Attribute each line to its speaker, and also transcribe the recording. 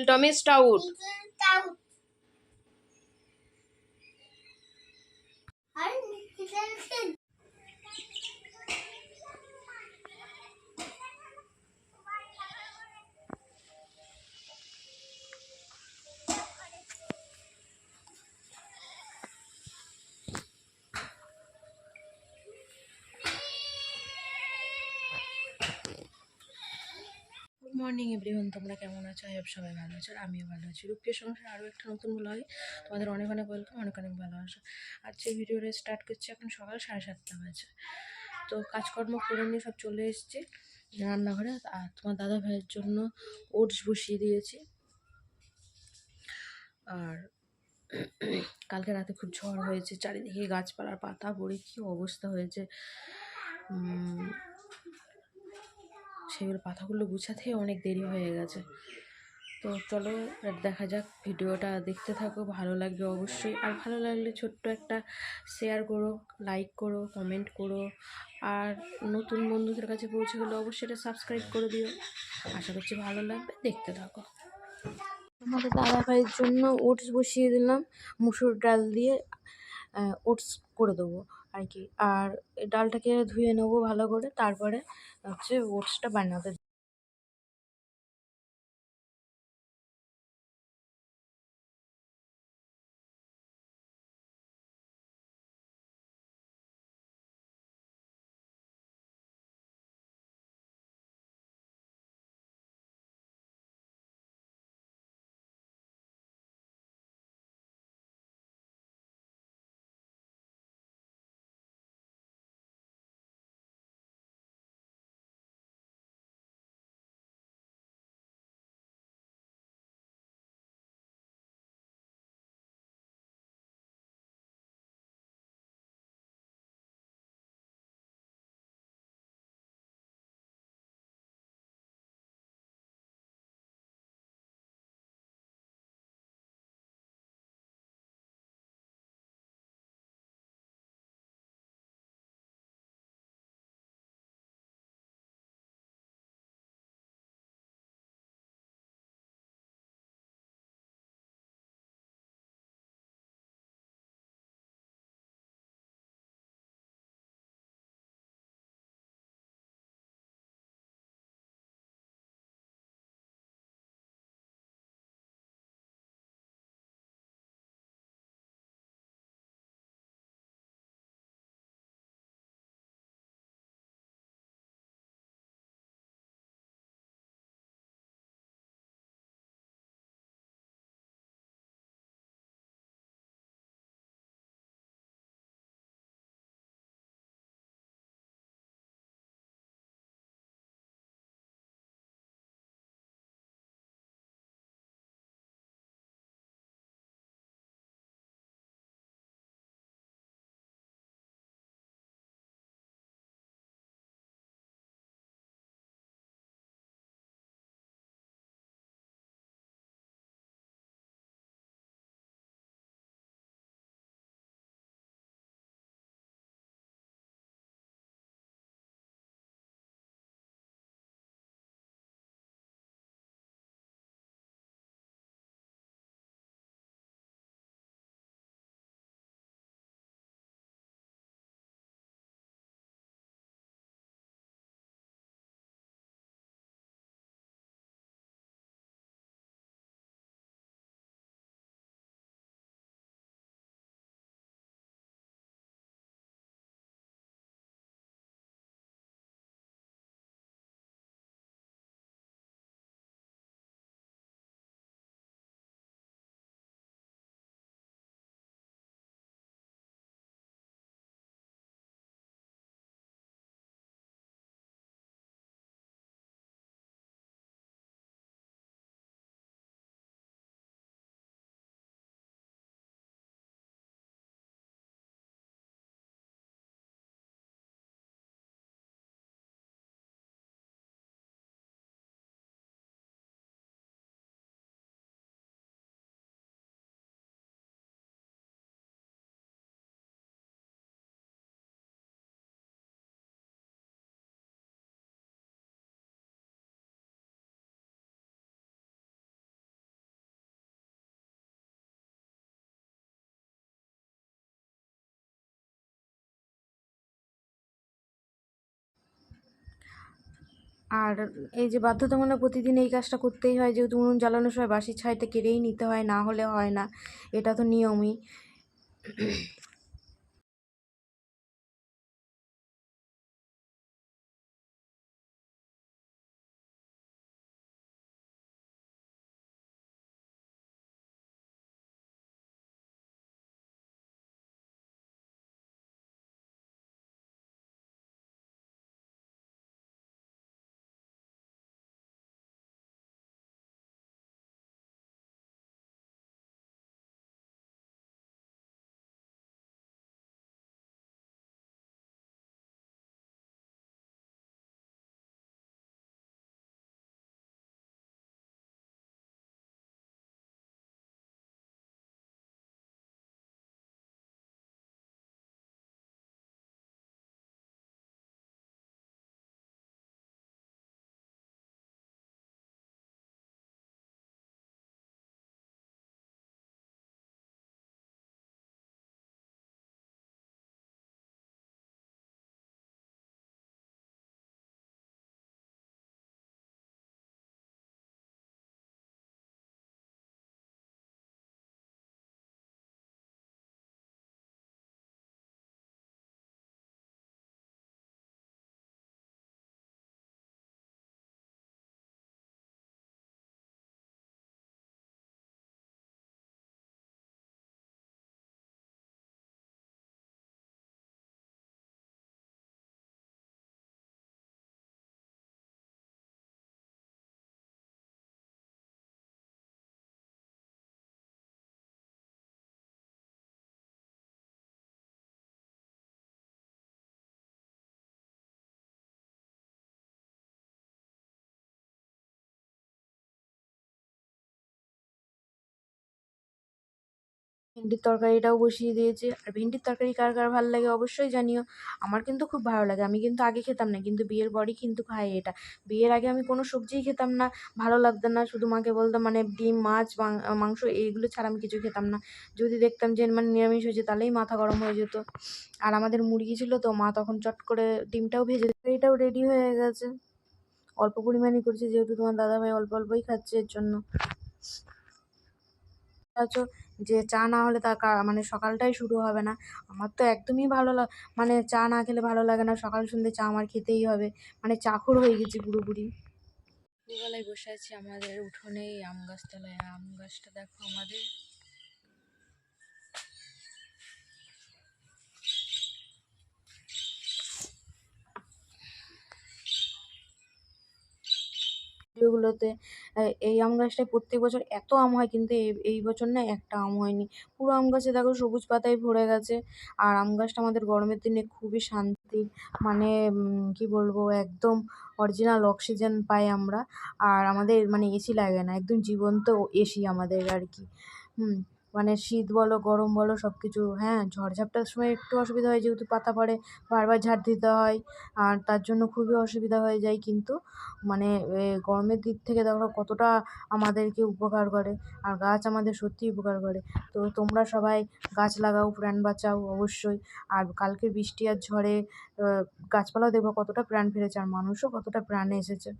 Speaker 1: Little Tommy
Speaker 2: Stout. আর নিচে
Speaker 1: good morning, everyone, তোমরা কেমন আছো? আই সবাই ভালো আছো, আর আমিও ভালো আছি। রূপীয় সংসার আরও একটা নতুন ব্লগে তোমাদের অনেক অনেক ওয়েলকাম অনেক অনেক ভালোবাসা। আজকে ভিডিওটা স্টার্ট করছি এখন সকাল সাড়ে সাতটা বাজে। তো কাজকর্ম করে নিয়ে সব চলে এসেছি রান্নাঘরে, আর তোমার দাদা ভাইয়ের জন্য ওটস বসিয়ে দিয়েছি। আর কালকে রাতে খুব ঝড় হয়েছে, চারিদিকে গাছপালার পাতা পড়ে, কী অবস্থা হয়েছে? সেগুলো পাতাগুলো গুছাতেই অনেক দেরি হয়ে গেছে। তো চলো দেখা যাক, ভিডিওটা দেখতে থাকো, ভালো লাগবে অবশ্যই। আর ভালো লাগলে ছোট্ট একটা শেয়ার করো লাইক করো কমেন্ট করো। আর নতুন বন্ধুদের কাছে পৌঁছে গেলে অবশ্যই এটা সাবস্ক্রাইব করে দিও। আশা করছি ভালো লাগবে, দেখতে থাকো। আমাদের দাদা ভাইয়ের জন্য ওটস বসিয়ে দিলাম, মুসুর ডাল দিয়ে ওটস করে দেবো। আর কি আর ডালটাকে ধুয়ে নেব ভালো করে তারপরে হচ্ছে ওটসটা বানাতে আর এই যে বাধ্যতামূলক প্রতিদিন এই কাজটা করতেই হয়, যেহেতু উনুন জ্বালানোর সময় বাসি ছাইতে কেড়েই নিতে হয়, না হলে হয় না। এটা তো নিয়মই। ভেন্ডির তরকারিটাও বসিয়ে দিয়েছি। আর ভেন্ডির তরকারি কার কার ভালো লাগে অবশ্যই জানিও। আমার কিন্তু খুব ভালো লাগে। আমি কিন্তু আগে খেতাম না, কিন্তু বিয়ের পরই কিন্তু খাই এটা। বিয়ের আগে আমি কোনো সবজিই খেতাম না, ভালো লাগতো না। শুধু মাকে বলতাম মানে ডিম, মাছ মাংস এইগুলো ছাড়া আমি কিছু খেতাম না। যদি দেখতাম যে মানে নিরামিষ হয়েছে, তাহলেই মাথা গরম হয়ে যেত। আর আমাদের মুরগি ছিল তো, মা তখন চট করে ডিমটাও ভেজে এটাও রেডি হয়ে গেছে। অল্প পরিমাণই করেছি, যেহেতু তোমার দাদাভাই অল্প অল্পই খাচ্ছে এর জন্য। আছো যে চা না হলে তার মানে সকালটাই শুরু হবে না। আমার তো একদমই ভালো মানে চা না খেলে ভালো লাগে না। সকাল সন্ধ্যে চা আমার খেতেই হবে। মানে চাখর হয়ে গেছি পুরোপুরি। দুবেলায় বসে আছি আমাদের উঠোনেই আম গাছতলায় আম গাছটা দেখো আমাদের। ভিডিওগুলোতে এই আম গাছটায় প্রত্যেক বছর এত আম হয় কিন্তু এই এই বছর না একটা আম হয়নি। পুরো আম গাছে দেখো সবুজ পাতায় ভরে গেছে। আর আম গাছটা আমাদের গরমের দিনে খুবই শান্তি মানে কি বলব, একদম অরিজিনাল অক্সিজেন পাই আমরা। আর আমাদের মানে এসি লাগে না, একদম জীবন্ত এসি আমাদের আর কি। হুম। মানে শীত বলো, গরম বলো সব কিছু হ্যাঁ ঝড়ঝাপটার সময় একটু অসুবিধা হয় যেহেতু পাতা পড়ে, বারবার ঝাড় দিতে হয়, আর তার জন্য খুবই অসুবিধা হয়ে যায়। কিন্তু মানে গরমের দিক থেকে দেখো কতটা আমাদেরকে উপকার করে, আর গাছ আমাদের সত্যিই উপকার করে। তো তোমরা সবাই গাছ লাগাও, প্রাণ বাঁচাও অবশ্যই, আর কালকে বৃষ্টি আর ঝড়ে গাছপালাও দেখব কতটা প্রাণ ফিরেছে, আর মানুষও কতটা প্রাণে এসেছে।